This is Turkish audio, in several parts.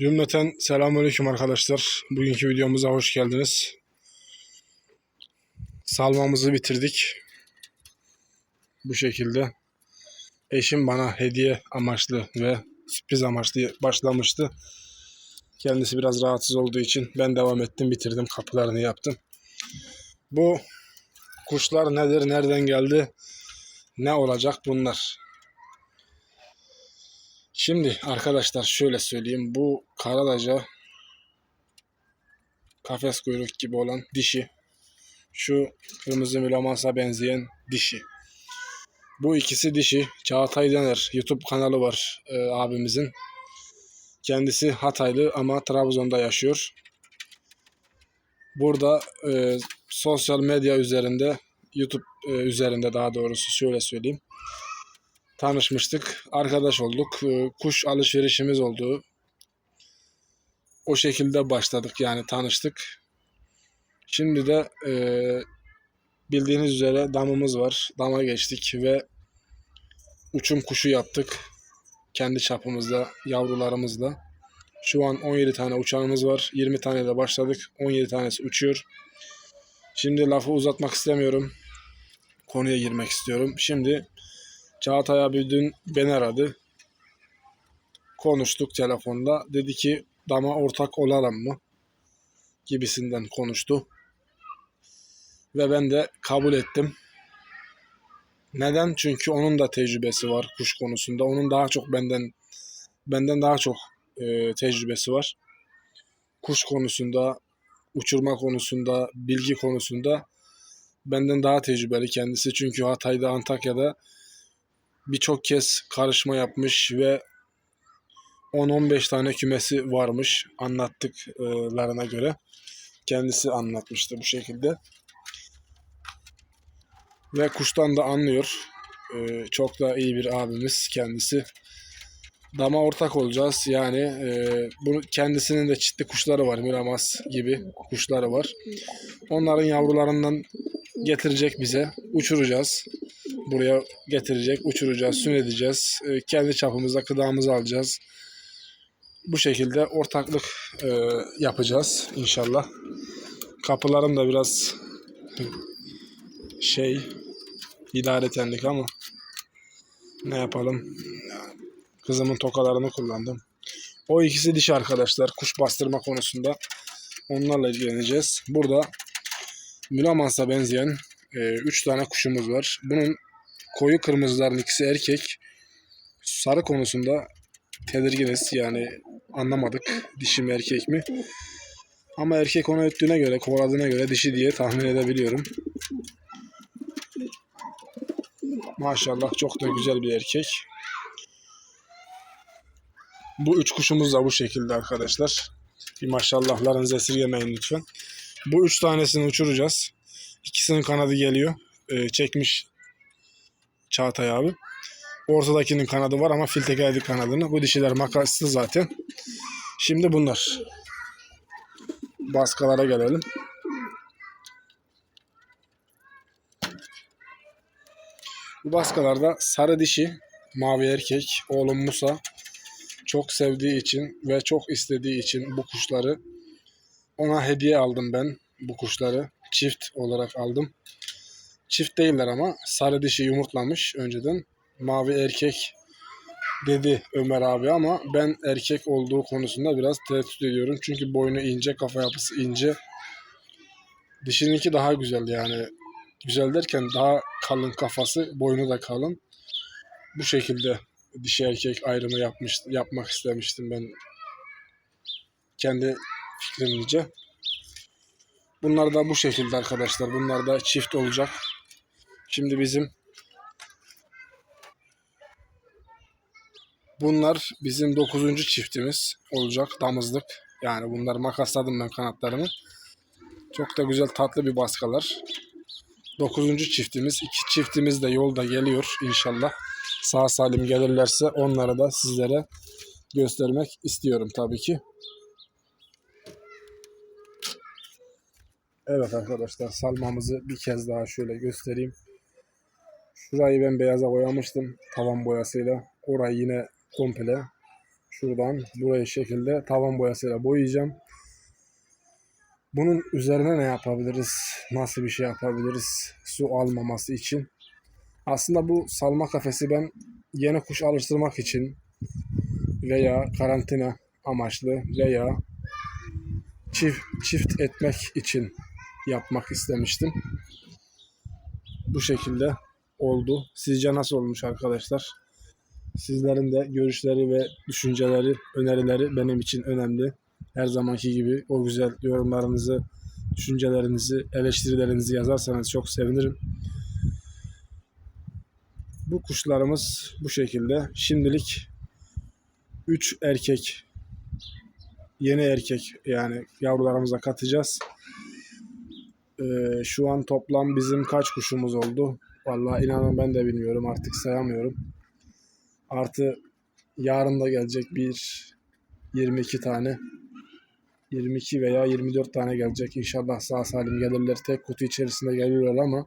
Cümleten selamünaleyküm arkadaşlar. Bugünkü videomuza hoş geldiniz. Salmamızı bitirdik. Bu şekilde. Eşim bana hediye amaçlı ve sürpriz amaçlı başlamıştı. Kendisi biraz rahatsız olduğu için ben devam ettim, bitirdim, kapılarını yaptım. Bu kuşlar nedir, nereden geldi, ne olacak bunlar? Şimdi arkadaşlar şöyle söyleyeyim. Bu karalaca kafes kuyruk gibi olan dişi. Şu kırmızı mülamansa benzeyen dişi. Bu ikisi dişi. Çağatay Dener YouTube kanalı var e, abimizin. Kendisi Hataylı ama Trabzon'da yaşıyor. Burada e, sosyal medya üzerinde YouTube e, üzerinde daha doğrusu şöyle söyleyeyim tanışmıştık. Arkadaş olduk. Ee, Kuş alışverişimiz oldu. O şekilde başladık yani tanıştık. Şimdi de e, bildiğiniz üzere damımız var. Dama geçtik ve uçum kuşu yaptık. Kendi çapımızda, yavrularımızla. Şu an 17 tane uçağımız var. 20 tane de başladık. 17 tanesi uçuyor. Şimdi lafı uzatmak istemiyorum. Konuya girmek istiyorum. Şimdi Çağatay abi dün beni aradı. Konuştuk telefonda. Dedi ki dama ortak olalım mı? Gibisinden konuştu. Ve ben de kabul ettim. Neden? Çünkü onun da tecrübesi var kuş konusunda. Onun daha çok benden benden daha çok e, tecrübesi var. Kuş konusunda, uçurma konusunda, bilgi konusunda benden daha tecrübeli kendisi. Çünkü Hatay'da, Antakya'da birçok kez karışma yapmış ve 10-15 tane kümesi varmış anlattıklarına göre. Kendisi anlatmıştı bu şekilde. Ve kuştan da anlıyor. Ee, çok da iyi bir abimiz kendisi. Dama ortak olacağız. Yani e, bu kendisinin de çitli kuşları var. Miramas gibi kuşları var. Onların yavrularından getirecek bize. Uçuracağız buraya getirecek, uçuracağız, sünedeceğiz. E, kendi çapımızda gıdamızı alacağız. Bu şekilde ortaklık e, yapacağız inşallah. Kapılarım da biraz şey idaretenlik ama ne yapalım. Kızımın tokalarını kullandım. O ikisi dişi arkadaşlar. Kuş bastırma konusunda onlarla ilgileneceğiz. Burada Mülamans'a benzeyen 3 e, tane kuşumuz var. Bunun koyu kırmızıların ikisi erkek. Sarı konusunda tedirginiz. Yani anlamadık dişi mi erkek mi. Ama erkek onu öttüğüne göre, kovaladığına göre dişi diye tahmin edebiliyorum. Maşallah çok da güzel bir erkek. Bu üç kuşumuz da bu şekilde arkadaşlar. Bir maşallahlarınızı esirgemeyin lütfen. Bu üç tanesini uçuracağız. İkisinin kanadı geliyor. Ee, çekmiş Çağatay abi. Ortadakinin kanadı var ama fil tekerlekli kanadını. Bu dişiler makaslı zaten. Şimdi bunlar. Baskalara gelelim. Bu baskalarda sarı dişi, mavi erkek, oğlum Musa çok sevdiği için ve çok istediği için bu kuşları ona hediye aldım ben bu kuşları. Çift olarak aldım. Çift değiller ama sarı dişi yumurtlamış önceden. Mavi erkek dedi Ömer abi ama ben erkek olduğu konusunda biraz tereddüt ediyorum. Çünkü boynu ince, kafa yapısı ince. Dişininki daha güzel yani. Güzel derken daha kalın kafası, boynu da kalın. Bu şekilde dişi erkek ayrımı yapmış, yapmak istemiştim ben kendi fikrimce. Bunlar da bu şekilde arkadaşlar. Bunlar da çift olacak. Şimdi bizim bunlar bizim dokuzuncu çiftimiz olacak damızlık. Yani bunlar makasladım ben kanatlarını. Çok da güzel tatlı bir baskalar. Dokuzuncu çiftimiz. iki çiftimiz de yolda geliyor inşallah. Sağ salim gelirlerse onları da sizlere göstermek istiyorum tabii ki. Evet arkadaşlar salmamızı bir kez daha şöyle göstereyim. Şurayı ben beyaza boyamıştım tavan boyasıyla. Orayı yine komple şuradan burayı şekilde tavan boyasıyla boyayacağım. Bunun üzerine ne yapabiliriz? Nasıl bir şey yapabiliriz? Su almaması için. Aslında bu salma kafesi ben yeni kuş alıştırmak için veya karantina amaçlı veya çift, çift etmek için yapmak istemiştim. Bu şekilde oldu. Sizce nasıl olmuş arkadaşlar? Sizlerin de görüşleri ve düşünceleri, önerileri benim için önemli. Her zamanki gibi o güzel yorumlarınızı, düşüncelerinizi, eleştirilerinizi yazarsanız çok sevinirim. Bu kuşlarımız bu şekilde. Şimdilik 3 erkek yeni erkek yani yavrularımıza katacağız. Ee, şu an toplam bizim kaç kuşumuz oldu? Vallahi inanın ben de bilmiyorum artık sayamıyorum. Artı yarın da gelecek bir 22 tane. 22 veya 24 tane gelecek. İnşallah sağ salim gelirler. Tek kutu içerisinde geliyorlar ama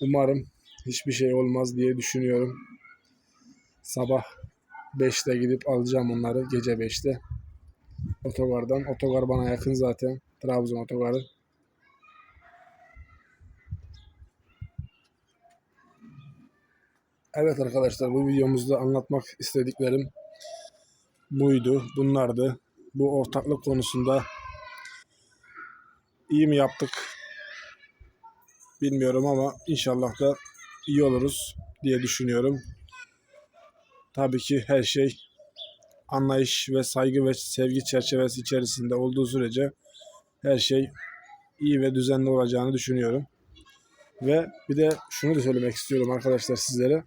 umarım hiçbir şey olmaz diye düşünüyorum. Sabah 5'te gidip alacağım onları gece 5'te. Otogardan. Otogar bana yakın zaten. Trabzon otogarı. Evet arkadaşlar bu videomuzda anlatmak istediklerim buydu. Bunlardı. Bu ortaklık konusunda iyi mi yaptık bilmiyorum ama inşallah da iyi oluruz diye düşünüyorum. Tabii ki her şey anlayış ve saygı ve sevgi çerçevesi içerisinde olduğu sürece her şey iyi ve düzenli olacağını düşünüyorum. Ve bir de şunu da söylemek istiyorum arkadaşlar sizlere.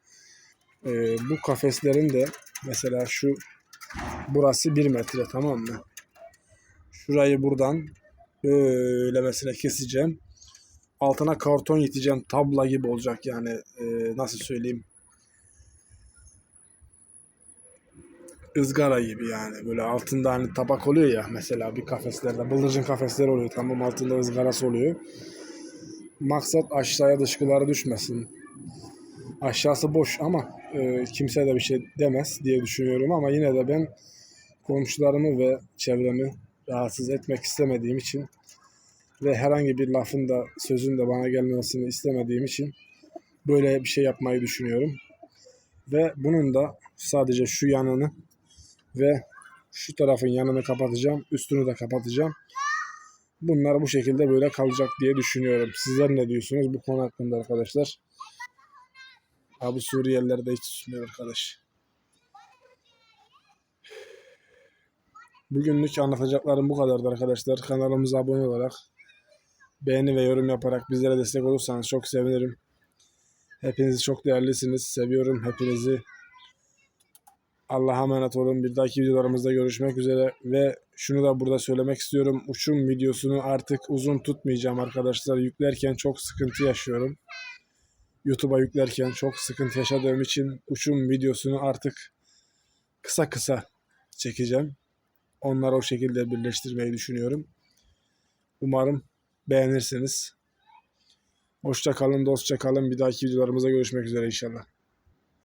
Ee, bu kafeslerin de mesela şu burası 1 metre tamam mı? Şurayı buradan böyle mesela keseceğim. Altına karton yiteceğim. Tabla gibi olacak yani. Ee, nasıl söyleyeyim? ızgara gibi yani. Böyle altında hani tabak oluyor ya mesela bir kafeslerde. Bıldırcın kafesleri oluyor tamam altında ızgarası oluyor. Maksat aşağıya dışkıları düşmesin. Aşağısı boş ama e, kimse de bir şey demez diye düşünüyorum ama yine de ben komşularımı ve çevremi rahatsız etmek istemediğim için ve herhangi bir lafın da sözün de bana gelmesini istemediğim için böyle bir şey yapmayı düşünüyorum. Ve bunun da sadece şu yanını ve şu tarafın yanını kapatacağım. Üstünü de kapatacağım. Bunlar bu şekilde böyle kalacak diye düşünüyorum. Sizler ne diyorsunuz bu konu hakkında arkadaşlar? Abi Suriyeliler de hiç susmuyor arkadaş. Bugünlük anlatacaklarım bu kadardı arkadaşlar. Kanalımıza abone olarak beğeni ve yorum yaparak bizlere destek olursanız çok sevinirim. Hepiniz çok değerlisiniz. Seviyorum hepinizi. Allah'a emanet olun. Bir dahaki videolarımızda görüşmek üzere. Ve şunu da burada söylemek istiyorum. Uçum videosunu artık uzun tutmayacağım arkadaşlar. Yüklerken çok sıkıntı yaşıyorum. YouTube'a yüklerken çok sıkıntı yaşadığım için uçum videosunu artık kısa kısa çekeceğim. Onları o şekilde birleştirmeyi düşünüyorum. Umarım beğenirsiniz. Hoşça kalın, dostça kalın. Bir dahaki videolarımızda görüşmek üzere inşallah.